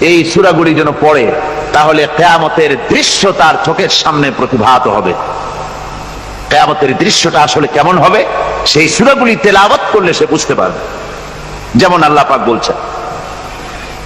এই সূরাগুলি যেন পড়ে, তাহলে কেয়ামতের দৃশ্য তার চোখের সামনে প্রতিভাত হবে। কেয়ামতের দৃশ্যটা আসলে কেমন হবে, সেই সূরাগুলি তেলাওয়াত করলে সে বুঝতে পারবে। যেমন আল্লাহ পাক বলছেন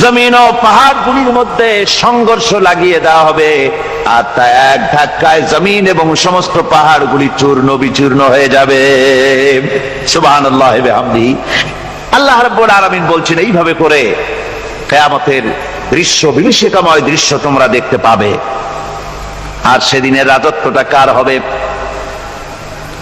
জমিন ও পাহাড় গুলির মধ্যে সংঘর্ষ লাগিয়ে দেওয়া হবে। আর তা এক ধাক্কায় জমিন এবং সমস্ত পাহাড় গুলি চূর্ণ বিচূর্ণ হয়ে যাবে। সুবহানাল্লাহ আল্লাহ রাব্বুল আলামিন বলছেন, এইভাবে করে কেয়ামতের দৃশ্য, বিভীষিকাময় দৃশ্য তোমরা দেখতে পাবে। আর সেদিনের রাজত্বটা কার হবে?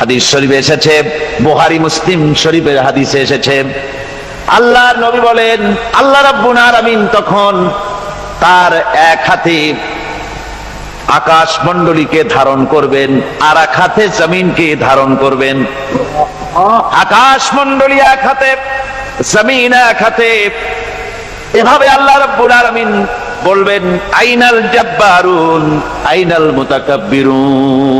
হাদিস শরীফে এসেছে, বুহারি মুসলিম শরীফের হাদিসে এসেছে। আল্লাহর নবী বলেন, আল্লাহ রাব্বুল আলামিন তখন তার এক হাতে আকাশ মণ্ডলীকে ধারণ করবেন, আর এক হাতে জমিনকে ধারণ করবেন। আকাশ মণ্ডলী এক হাতে, জমিন এক হাতে। এভাবে আল্লাহ রাব্বুল আলামিন বলবেন, আইনাল জাব্বারুন, আইনাল মুতাকাব্বিরুন।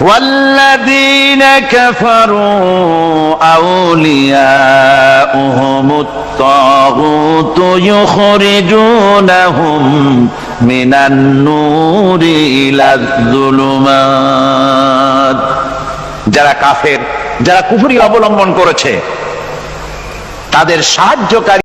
والذين كفروا أولياؤهم الطاغوت يخرجونهم من النور إلى الظلمات যারা কাফের যারা কুফুরি অবলম্বন করেছে তাদের সাহায্যকারী